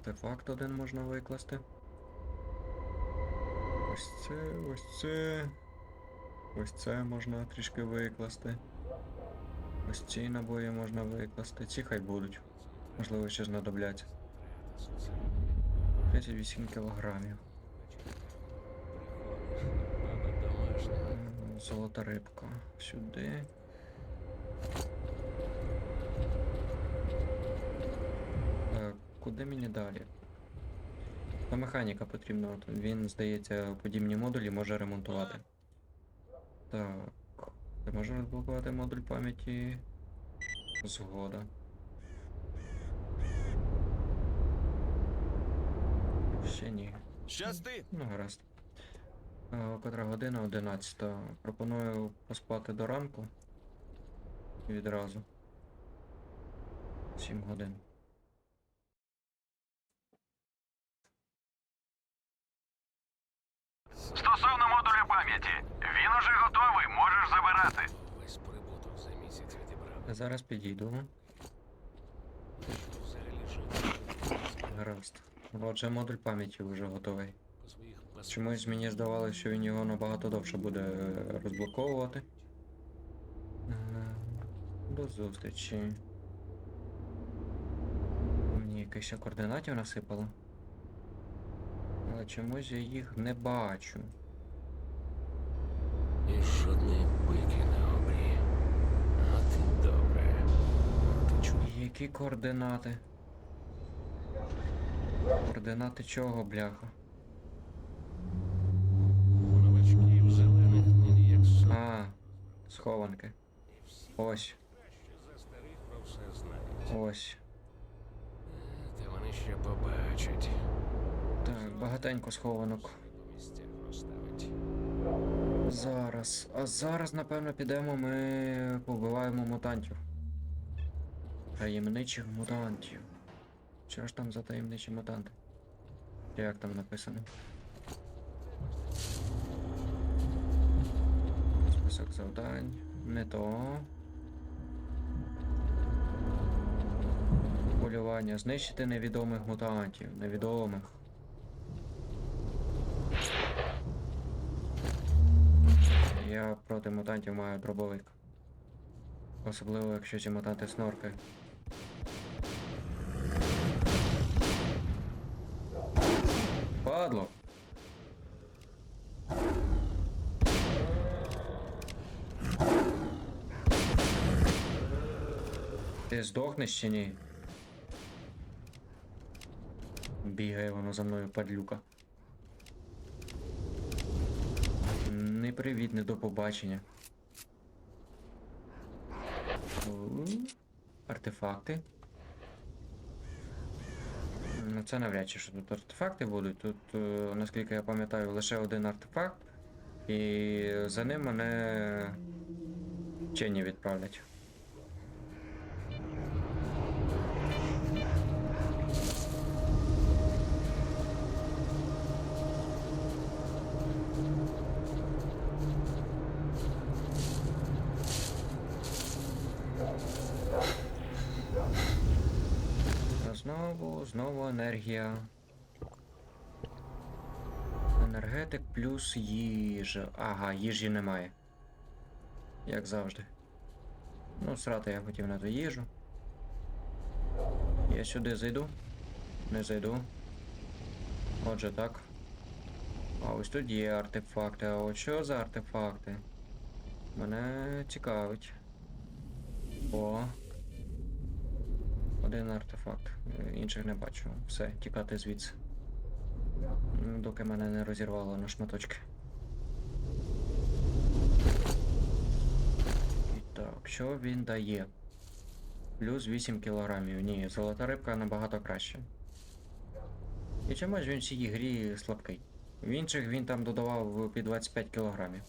артефакт один можна викласти. Ось це, ось це. Ось це можна трішки викласти. Ось ці набої можна викласти. Ці хай будуть. Можливо, ще знадобляться. 38 кілограмів. Золота рибка. Сюди. Так, куди мені далі? До механіка потрібно. от Він, здається, подібні модулі може ремонтувати. Так. Ти можеш розблокувати модуль пам'яті? Згода. Ще ні. Щасти! Ну, гаразд. Е, Котра година 11. Пропоную поспати до ранку. Відразу. 7 годин. Стосовно модуля пам'яті, він уже готовий, можеш забирати. Весь прибуток за місяць відібрав. Зараз підійду. Взагалі Гаразд. Отже, модуль пам'яті вже готовий. по своїх Чомусь мені здавалося, що він його набагато довше буде е, розблоковувати. Е, До зустрічі. Мені якихось координатів насипало. Але чомусь я їх не бачу. І жодної пики на обрі. От і добре. Ти чув? Які координати? Координати чого, бляха? Новачків зелених нині як сон. А, схованки. Ось, ось. Та вони ще побачать. Багатенько схованок. Зараз. А зараз, напевно, підемо ми побиваємо мутантів. Таємничих мутантів. Що ж там за таємничі мутанти? Як там написано? Список завдань. Не то. Полювання. Знищити невідомих мутантів. Невідомих. Я проти мутантів маю дробовик. Особливо, якщо ці мутанти снорки. Падло! Ти здохнеш чи ні? Бігає воно за мною падлюка. Не привіт, не до побачення. Артефакти. Ну, це навряд чи що тут артефакти будуть. Тут, е, наскільки я пам'ятаю, лише один артефакт. І за ним мене вчені відправлять. А Знову, знову енергія. Енергетик плюс їжа. Ага, їжі немає. Як завжди. Ну, срати я хотів на ту їжу. Я сюди зайду. Не зайду. Отже так. А ось тут є артефакти. А от що за артефакти? Мене цікавить. О. Один артефакт. Е, Інших не бачу. Все, тікати звідси. Доки мене не розірвало на шматочки. І так, що він дає? Плюс 8 кілограмів. Ні, золота рибка набагато краще. І чомусь він в цій грі слабкий. В інших він там додавав під 25 кілограмів.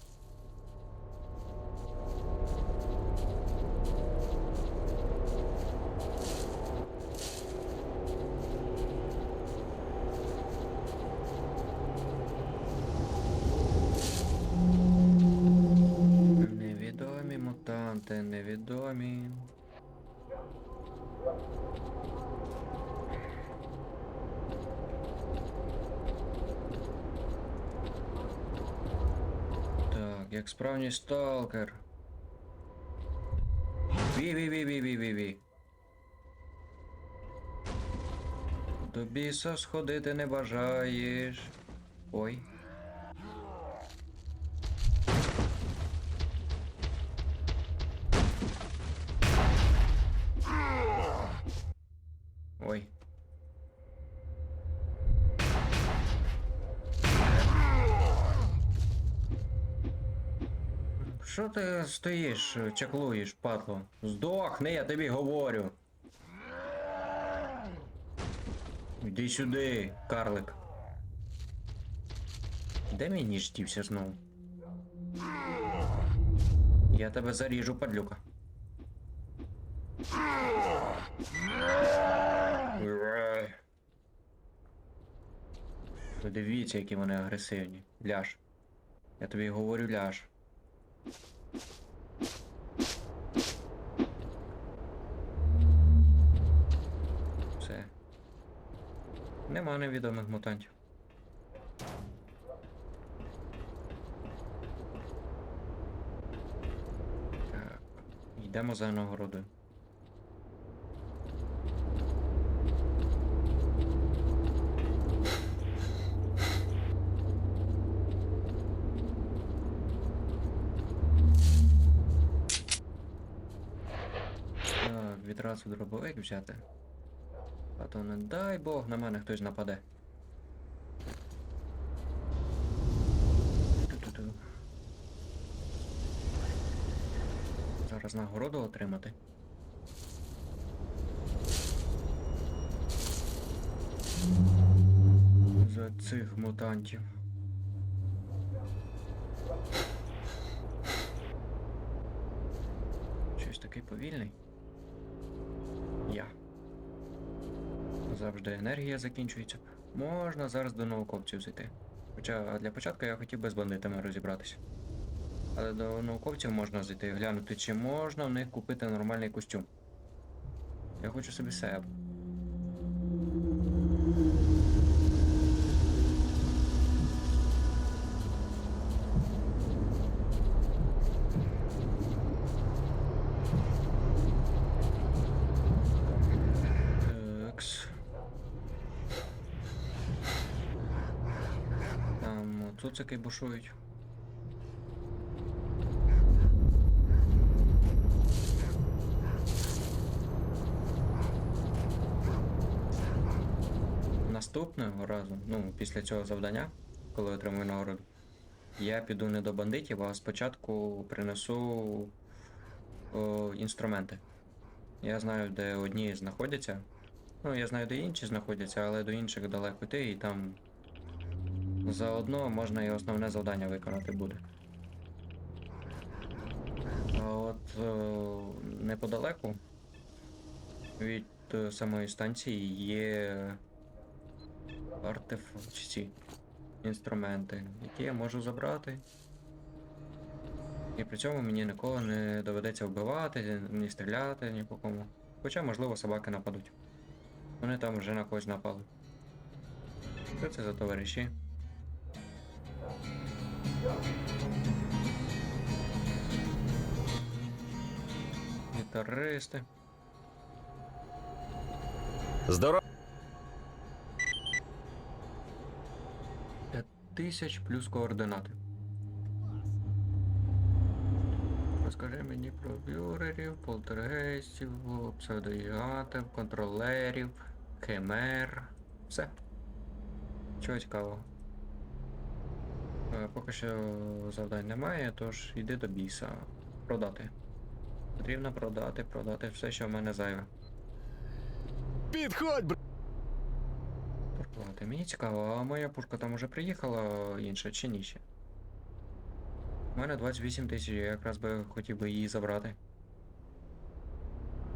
Так, як справжній сталкер. Ві, ві, ві, ві, ві, ві, ві. До біса сходити не бажаєш. Ой. Що ти стоїш, чаклуєш, падло? Здохни, я тобі говорю. Іди сюди, карлик. Де мій ніж дівся знову? Я тебе заріжу, падлюка. Подивіться, які вони агресивні. Ляж. Я тобі говорю ляж. Все. Нема невідомих мутантів. Так. Йдемо за нагородою. Так, відразу дробовик взяти. А то не дай Бог на мене хтось нападе. Ту-ту-ту. Зараз нагороду отримати. За цих мутантів. Щось такий повільний. Я. Завжди енергія закінчується. Можна зараз до науковців зайти. Хоча для початку я хотів би з бандитами розібратися. Але до науковців можна зайти, і глянути, чи можна в них купити нормальний костюм. Я хочу собі себе. Там бушують. Наступного разу, ну, після цього завдання, коли отримую нагороду, я піду не до бандитів, а спочатку принесу о, інструменти. Я знаю, де одні знаходяться. Ну, я знаю, де інші знаходяться, але до інших далеко йти, і там заодно можна і основне завдання виконати буде. А от е, неподалеку від е, самої станції є артефакти, інструменти, які я можу забрати. І при цьому мені ніколи не доведеться вбивати, ні стріляти ні по кому. Хоча, можливо, собаки нападуть. Вони там вже на когось напали. Що це за товариші? Гітаристи. Здорово. 5000 плюс координати. Розкажи мені про бюрерів, полтергейстів, псевдогігантів, контролерів, химер. Все. Чого цікавого? Е, Поки що завдань немає, тож йди до біса. Продати. Потрібно продати, продати все, що в мене зайве. Підходь, бр... Торгувати. Мені цікаво, а моя пушка там уже приїхала інша чи ні ще? У мене 28 тисяч, я якраз би хотів би її забрати.